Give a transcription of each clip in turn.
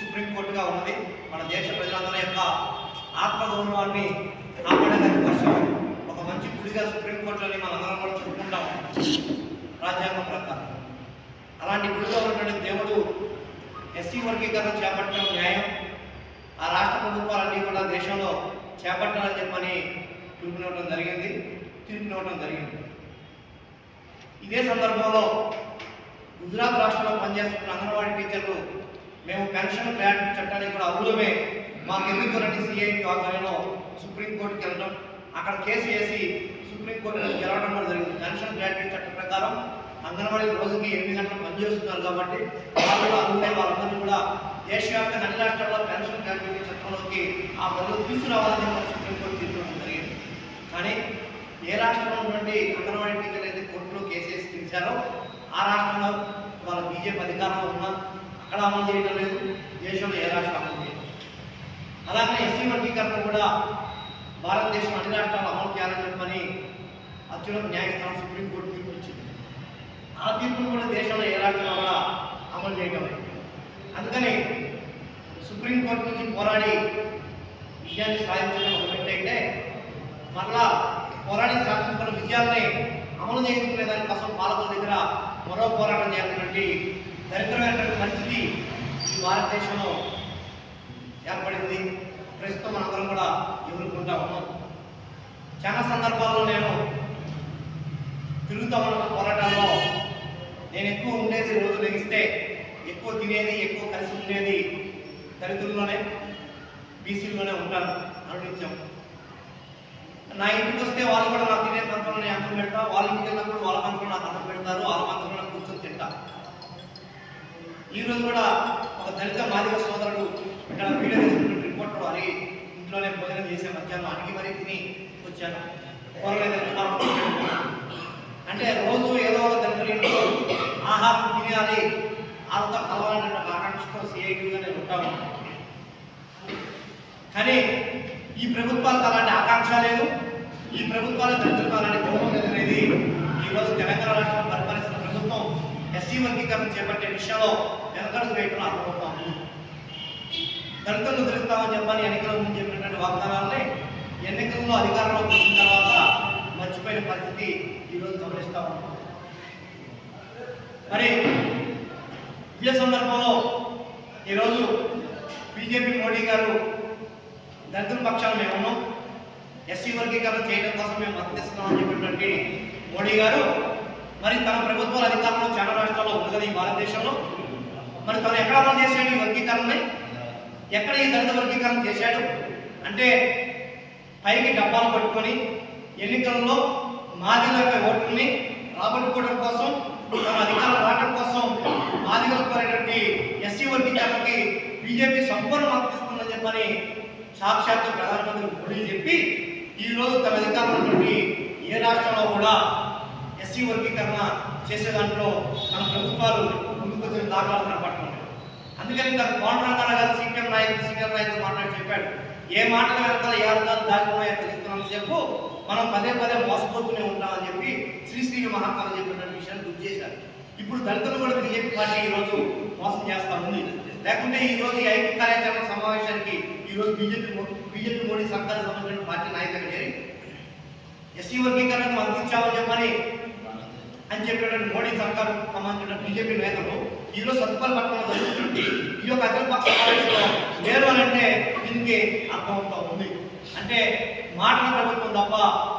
సుప్రీంకోర్టుగా ఉన్నది. మన దేశ ప్రజలందరి యొక్క ఆత్మగౌరవాన్ని కాపాడడానికి కోసం ఒక మంచి గుడిగా సుప్రీంకోర్టులని మనందరం కూడా చెప్పుకుంటాం రాజ్యాంగం ప్రకారం. అలాంటి గుడిలో ఉన్నటువంటి దేవుడు ఎస్సీ వర్గీకరణ చేపట్టడం న్యాయం. ఆ రాష్ట్ర ప్రభుత్వాలన్నీ కూడా దేశంలో చేపట్టాలని చెప్పని చూపినవటం జరిగింది తీర్పునివ్వటం జరిగింది. ఇదే సందర్భంలో గుజరాత్ రాష్ట్రంలో పనిచేస్తున్న అంగన్వాడీ టీచర్లు మేము పెన్షన్ గ్రాంట్ చట్టానికి కూడా అర్హులమే మాకు ఎందుకు రండి సిఐటి ఆధ్వర్యంలో సుప్రీంకోర్టుకి వెళ్ళడం అక్కడ కేసు వేసి సుప్రీంకోర్టు గెలవడం కూడా జరిగింది. పెన్షన్ గ్రాంట్ చట్టం ప్రకారం అంగన్వాడీ రోజుకి ఎనిమిది గంటలు పనిచేస్తున్నారు కాబట్టి వాళ్ళు కూడా అర్హులే వాళ్ళందరినీ కూడా దేశవ్యాప్తంగా అన్ని రాష్ట్రాల్లో పెన్షన్ గ్రాంట్ చట్టంలోకి ఆ పనులు తీసుకురావాలని సుప్రీంకోర్టు తీర్పు జరిగింది. కానీ ఏ రాష్ట్రంలో ఉన్నటువంటి అంగన్వాడీ టీచర్లు అయితే కోర్టులో కేసేసి పిలిచారో ఆ రాష్ట్రంలో వాళ్ళ బీజేపీ అధికారంలో ఉన్నారు అక్కడ అమలు చేయడం లేదు. దేశంలో ఏ రాష్ట్రం అమలు చేయడం అలాగే ఎస్సీ వర్గీకరణ కూడా భారతదేశం అన్ని రాష్ట్రాలు అమలు చేయాలని చెప్పని అత్యున్నత న్యాయస్థానం సుప్రీంకోర్టు తీర్పు వచ్చింది ఆ తీర్పును కూడా దేశంలో ఏ రాష్ట్రంలో కూడా అమలు చేయడం లేదు. అందుకని సుప్రీంకోర్టు నుంచి పోరాడి విజయాన్ని సాధించడం ఒక మరలా పోరాడి సాధించుకున్న విజయాల్ని అమలు చేయించుకునే దానికోసం పాలకుల దగ్గర మరో పోరాటం చేయాలన్నటువంటి దరిద్రమైనటువంటి పరిస్థితి ఈ భారతదేశంలో ఏర్పడింది. ప్రస్తుతం మనందరం కూడా ఎదుర్కొంటా ఉన్నాం. చాలా సందర్భాల్లో నేను తిరుగుతా ఉన్న పోరాటాల్లో నేను ఎక్కువ ఉండేది రోజు లెగిస్తే ఎక్కువ తినేది ఎక్కువ కలిసి ఉండేది దళితుల్లోనే బీసీల్లోనే ఉంటాను అనునిత్యం. నా ఇంటికి వస్తే వాళ్ళు కూడా నాకు తినే పంచంలో నేను అన్నం పెడతా వాళ్ళ ఇంటికి వెళ్ళినప్పుడు వాళ్ళ పంచంలో నాకు అన్నం పెడతారు వాళ్ళ ఈ రోజు కూడా ఒక దళిత మాదిక సోదరుడు ఇక్కడ వీడియో తీసుకున్న రిపోర్టర్ వారి ఇంట్లోనే భోజనం చేసే మధ్యాహ్నం అడిగి మరీ తిని వచ్చాను. అంటే రోజు ఏదో ఒక దళితుల ఇంట్లో ఆహారం తినాలి వాళ్ళతో కలవాలనే ఆకాంక్షతో సిఐటిగా నేను ఉంటాను కానీ ఈ ప్రభుత్వాలకు అలాంటి ఆకాంక్ష లేదు. ఈ ప్రభుత్వాల దళితులకు అలాంటి గౌరవం లేదు అనేది ఈరోజు తెలంగాణ రాష్ట్రం ఎస్సీ వర్గీకరణ చేపట్టే విషయంలో వెనకడుగు వేయటం అర్థమవుతా దళితులు ముద్రిస్తామని చెప్పని ఎన్నికల ముందు చెప్పినటువంటి వాగ్దానాలని ఎన్నికల్లో అధికారంలోకి వచ్చిన తర్వాత మర్చిపోయిన పరిస్థితి ఈరోజు గమనిస్తా ఉన్నాం. మరి ఇదే సందర్భంలో ఈరోజు బీజేపీ మోడీ గారు దళితుల పక్షాన మేమున్నాం ఎస్సీ వర్గీకరణ చేయడం కోసం మేము మద్దతిస్తున్నామని చెప్పినటువంటి మోడీ గారు మరి తన ప్రభుత్వాల అధికారంలో చాలా రాష్ట్రాల్లో ఉంది కదా ఈ భారతదేశంలో. మరి తను ఎక్కడ అమలు చేశాడు ఈ వర్గీకరణని? ఎక్కడ ఈ దళిత వర్గీకరణ చేశాడు? అంటే పైకి డబ్బాలు పట్టుకొని ఎన్నికల్లో యొక్క ఓట్లని రాబట్టుకోవడం కోసం తన అధికారం రావడం కోసం మాదిగలకు కోరేటువంటి ఎస్సీ వర్గీకరణకి బీజేపీ సంపూర్ణ మద్దతిస్తుందని చెప్పని సాక్షాత్తు ప్రధానమంత్రి మోడీ చెప్పి ఈ రోజు తన అధికారంలో ఏ రాష్ట్రంలో కూడా ఎస్సీ వర్గీకరణ చేసే దాంట్లో మన ప్రభుత్వాలు ముందుకు వచ్చిన దాఖలాలు కనపడుతున్నాయి. అందుకని ఇంత కోనరామారావు గారు సీనియర్ నాయకులు సీనియర్ నాయకుడు మాట్లాడి చెప్పాడు. ఏ మాటలు వెనకాల ఏ అర్థాలు దాగి ఉన్నాయో తెలుస్తున్నాం సేపు మనం పదే పదే మోసపోతూనే ఉంటామని చెప్పి శ్రీశ్రీ మహాత్మాలు చెప్పినటువంటి విషయాన్ని గుర్తు చేశారు. ఇప్పుడు దళితులు కూడా బీజేపీ పార్టీ ఈ రోజు మోసం చేస్తా ఉంది. లేకుంటే ఈరోజు ఐక్య కార్యాచరణ సమావేశానికి ఈరోజు బీజేపీ బీజేపీ మోడీ సర్కారు సంబంధించిన పార్టీ నాయకులు చేరి ఎస్సీ వర్గీకరణకు అందించామని చెప్పని అని చెప్పినటువంటి మోడీ సర్కారు సంబంధించిన బీజేపీ నేతలు ఈరోజు సత్తుపల్లి పట్టణంలో జరుగుతుంది ఈ యొక్క అఖిలపక్ష సమావేశంలో లేరు అని అంటే దీనికి అర్థమవుతా ఉంది. అంటే మాటల ప్రభుత్వం తప్ప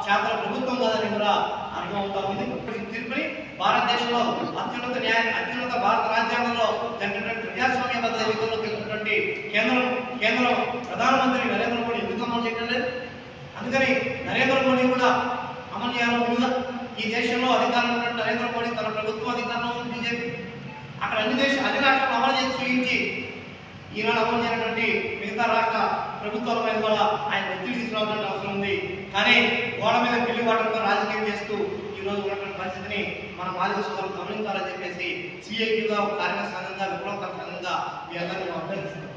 చేతల ప్రభుత్వం కాదని కూడా అర్థమవుతా ఉంది. తీర్పుని భారతదేశంలో అత్యున్నత న్యాయ అత్యున్నత భారత రాజ్యాంగంలో జరిగినటువంటి ప్రజాస్వామ్యబద్ధ ఎన్నికల్లో గెలిచినటువంటి కేంద్రం కేంద్రం ప్రధానమంత్రి నరేంద్ర మోడీ ఎందుకు అమలు చేయడం లేదు? అందుకని నరేంద్ర మోడీ కూడా అమలు చేయాలని ఈ దేశంలో అధికారంలో ఉన్న నరేంద్ర మోడీ తన ప్రభుత్వం అధికారంలో ఉంది బీజేపీ. అక్కడ అన్ని దేశ అన్ని రాష్ట్రాలు అమలు చేసి చూపించి ఈనాడు అమలు చేయనటువంటి మిగతా రాష్ట్ర ప్రభుత్వాల మీద కూడా ఆయన ఒత్తిడి తీసుకురావాల్సిన అవసరం ఉంది. కానీ గోడ మీద పిల్లి వాటంతో రాజకీయం చేస్తూ ఈరోజు ఉన్నటువంటి పరిస్థితిని మన మాదిక సోదరులు గమనించాలని చెప్పేసి సిఐటిగా కార్మిక సంఘంగా విప్లవ సంఘంగా మీ అందరినీ మేము అభ్యర్థిస్తున్నాం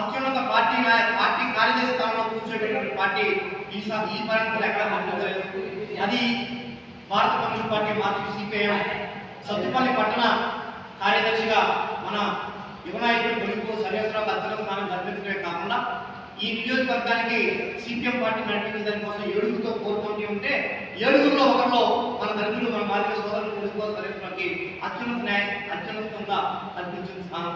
అత్యున్నత పార్టీ పార్టీ కార్యదర్శి స్థానంలో కూర్చోబెట్టినటువంటి పార్టీ ఈసారి ఈ పరంగా ఎక్కడ పంపించలేదు. అది భారత కమ్యూనిస్ట్ పార్టీ మాజీ సిపిఐఎం సత్తుపల్లి పట్టణ కార్యదర్శిగా మన యువనాయకుడు కొడుకు సర్వేశ్వరరావు అత్యంత స్థానం కల్పించడమే కాకుండా ఈ నియోజకవర్గానికి సిపిఎం పార్టీ నడిపించే దానికోసం ఏడుగురితో కోరుకుంటూ ఉంటే ఏడుగురిలో ఒకరిలో మన దళితులు మన మాదిరి సోదరులు తెలుసుకోవాల్సిన అత్యున్నత న్యాయ అత్యున్నతంగా కల్పించిన స్థానం.